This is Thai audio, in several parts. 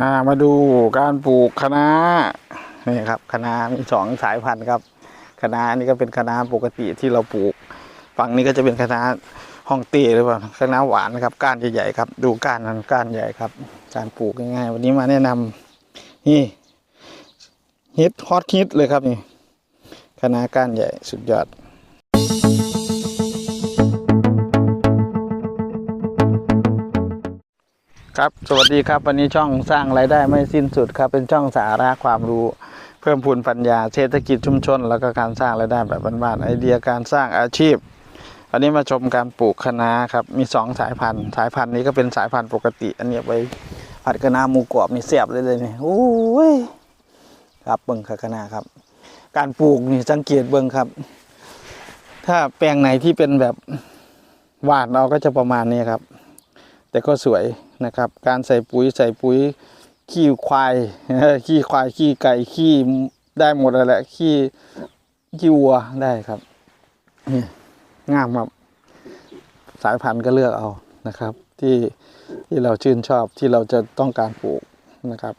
อ่ามาดูการปลูกคะน้านี่ครับคะน้ามีสองสายพันธุ์ครับคะน้านี่ก็เป็นคะน้าปกติที่เราปลูก ฝั่งนี้ก็จะเป็นคะน้าฮ่องเต้หรือเปล่าคะน้าหวานนะครับก้านใหญ่ๆครับ ดูก้านนั้นก้านใหญ่ครับ การปลูกง่ายๆวันนี้มาแนะนำนี่ฮิตฮอตฮิตเลยครับนี่คะน้าก้านใหญ่สุดยอด ครับ สวัสดีครับ วันนี้ช่องสร้างรายได้ไม่สิ้นสุดครับ เป็นช่องสาระความรู้ เพิ่มพูนปัญญา เศรษฐกิจชุมชน แล้วก็การสร้างรายได้แบบบ้านๆไอเดียการสร้างอาชีพ อันนี้มาชมการปลูกคะน้าครับ มีสองสายพันธุ์ สายพันธุ์นี้ก็เป็นสายพันธุ์ปกติ อันนี้ไปผัดคะน้าหมูกรอบนี่เสียบเลยเลยนี่โอ้ยครับเบิ้งคะน้าครับ การปลูกนี่สังเกตเบิ้งครับ ถ้าแปลงไหนที่เป็นแบบหวานเราก็จะประมาณนี้ครับ แต่ก็สวยนะครับ การใส่ปุ๋ยใส่ปุ๋ยขี้ควายขี้ควายขี้ไก่ขี้ได้หมดแล้วแหละขี้ขี้วัวได้ครับนี่งามครับสายพันธุ์ก็เลือกเอานะครับ ที่ที่เราชื่นชอบที่เราจะต้องการปลูกนะครับ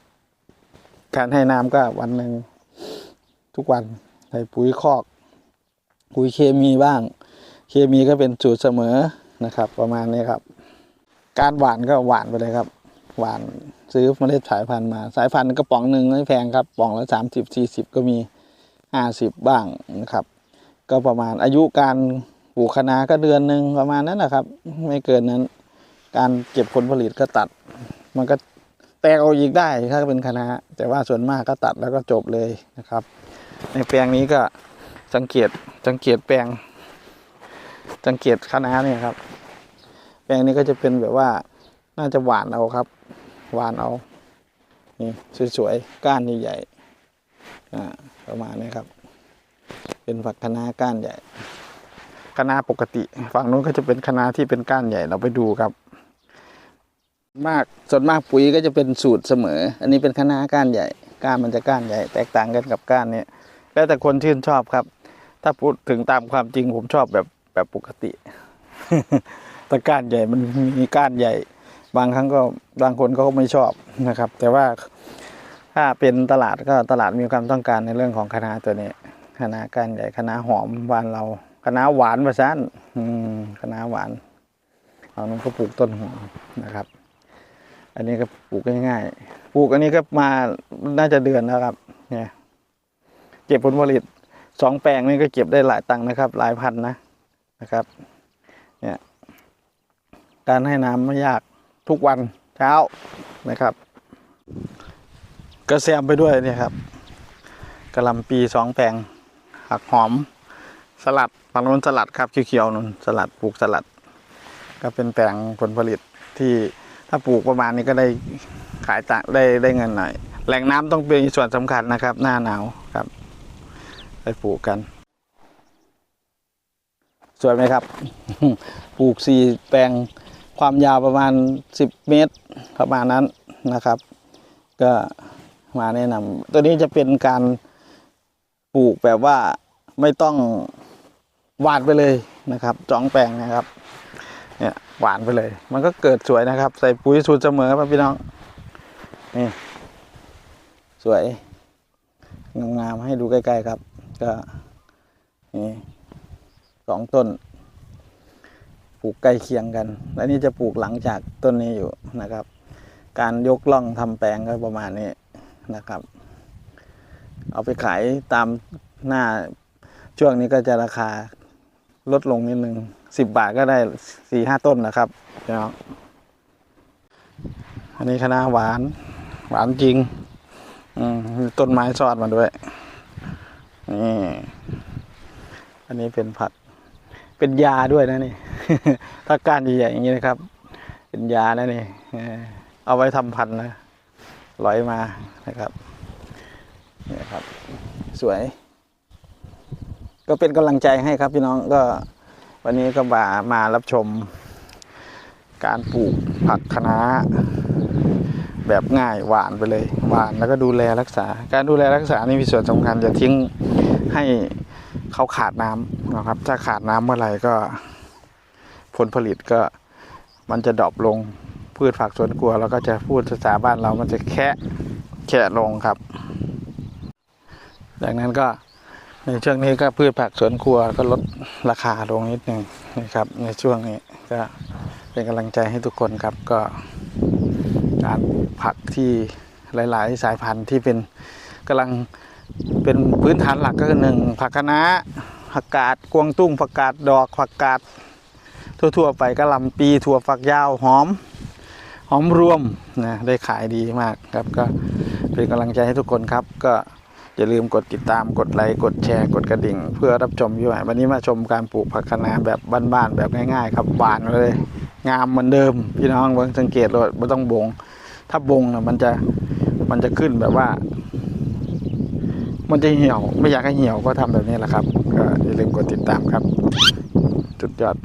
การให้น้ำก็วันหนึ่งทุกวันใส่ปุ๋ยคอก ปุ๋ยเคมีบ้าง เคมีก็เป็นสูตรเสมอนะครับ ประมาณนี้ครับ การหวานก็หวานไปเลยครับ หวานซื้อเมล็ดสายพันธุ์มา สายพันธุ์กระป๋องหนึ่งไม่แพงครับป๋องละสามสิบสี่สิบก็มีห้าสิบบ้างนะครับ ก็ประมาณอายุการปลูกคะนาก็เดือนหนึ่งประมาณนั้นนะครับ ไม่เกินนั้น การเก็บผลผลิตก็ตัด มันก็แตกเอาอีกได้ถ้าเป็นคณะแต่ว่าส่วนมากก็ตัดแล้วก็จบเลยนะครับ ในแปลงนี้ก็สังเกตสังเกตแปลงสังเกตคะเนี่ยครับ แปลงนี้ก็จะเป็นแบบว่าน่าจะหวานเอาครับ หวานเอานี่สวยๆก้านใหญ่ๆอ่าประมาณนี้ครับ เป็นฝักคะน้าก้านใหญ่คะน้าปกติ ฝั่งนู้นก็จะเป็นคะน้าที่เป็นก้านใหญ่เราไปดูครับ มากส่วนมากปุ๋ยก็จะเป็นสูตรเสมอ อันนี้เป็นคะน้าก้านใหญ่ก้านมันจะก้านใหญ่ แตกต่างกันกับก้านนี่ยแล้วแต่คนชื่นชอบครับ ถ้าพูดถึงตามความจริงผมชอบแบบแบบปกติ แต่ก้านใหญ่มันมีก้านใหญ่ บางครั้งก็บางคนก็ไม่ชอบนะครับ แต่ว่าถ้าเป็นตลาดก็ตลาดมีความต้องการในเรื่องของคณะตัวนี้คณะก้านใหญ่คณะหอมบ้านเราคณะหวานประชันอืมคะหวานเอานั้นก็ปลูกต้นหอมนะครับ อันนี้ก็ปลูกง่ายๆปลูกอันนี้ก็มาน่าจะเดือนแล้วครับ เนี่ยเก็บผลผลิตสองแปลงนี่ก็เก็บได้หลายตังค์นะครับ หลายพันนะนะครับ เนี่ย การให้น้ำไม่ยากทุกวันเช้านะครับกระเซียมไปด้วยเนี่ยครับกระลำปีสองแปลงหักหอมสลัดฝั่งนู้นสลัดครับเขียวๆนู้นสลัดปลูกสลัด ก็เป็นแปลงผลผลิตที่ถ้าปลูกประมาณนี้ก็ได้ขายต่างได้ได้เงินหน่อย แหล่งน้ำต้องเป็นส่วนสำคัญนะครับ หน้าหนาวครับ ไปปลูกกัน สวยไหมครับ ปลูกสี่แปลง ความยาวประมาณสิบเมตรประมาณนั้นนะครับ ก็มาแนะนำตัวนี้จะเป็นการปลูกแบบว่าไม่ต้องหวานไปเลยนะครับจองแปลงนะครับเนี่ยหวานไปเลย มันก็เกิดสวยนะครับ ใส่ปุ๋ยสูตรเสมอครับพี่น้องนี่สวยงามๆให้ดูใกล้ๆครับ ก็นี่สองต้น ลูกใกล้เคียงกัน และนี่จะปลูกหลังจากต้นนี้อยู่นะครับ การยกล่องทำแปลงก็ประมาณนี้นะครับ เอาไปขายตามหน้าช่วงนี้ก็จะราคาลดลงนิดนึงสิบบาทก็ได้สี่ห้าต้นนะครับพี่น้องอันนี้คณะหวาน หวานจริง อืมต้นไม้ซอดมาด้วยนี่อันนี้เป็นผักเป็นยาด้วยนะนี่ ถ้าก้านใหญ่ๆอย่างนี้นะครับ เป็นยานะนี่เอาไว้ทำพันนะร้อยมานะครับนี่ครับ สวย ก็เป็นกำลังใจให้ครับพี่น้องก็วันนี้ก็มามารับชม การปลูกผักคะน้าแบบง่ายหวานไปเลยหวานแล้วก็ดูแลรักษา การดูแลรักษานี่มีส่วนสำคัญจะทิ้งให้เขาขาดน้ำนะครับ ถ้าขาดน้ำเมื่อไหร่ก็ ผลผลิตก็มันจะดรอปลงพืชผักสวนครัวเราก็จะพูดภาษาบ้านเรามันจะแคะแคะลงครับ ดังนั้นก็ในช่วงนี้ก็พืชผักสวนครัวก็ลดราคาลงนิดหนึ่งนะครับ ในช่วงนี้ก็เป็นกำลังใจให้ทุกคนครับก็การปลูกผักที่หลาย ๆ สายพันธุ์ที่เป็นกำลังเป็นพื้นฐานหลักก็คือหนึ่งผักคะน้าผักกาดกวางตุ้งผักกาดดอกผักกาด ทั่วๆไปก็ลำปีถั่วฝักยาวหอม หอมรวมนะได้ขายดีมากครับก็เป็นกำลังใจให้ทุกคนครับ ก็อย่าลืมกดติดตามกดไลค์กดแชร์กดกระดิ่ง เพื่อรับชมอยู่ใหวันนี้มาชมการปลูกผักคะน้าแบบบ้านๆแบบง่ายๆ ครับหวานเลย งามเหมือนเดิม พี่น้องเบิ่งสังเกตเลยไม่ต้องบง ถ้าบงนะมันจะมันจะขึ้นแบบว่า มันจะเหี่ยว ไม่อยากให้เหี่ยวก็ทำแบบนี้แหละครับ ก็อย่าลืมกดติดตามครับ จุดยอด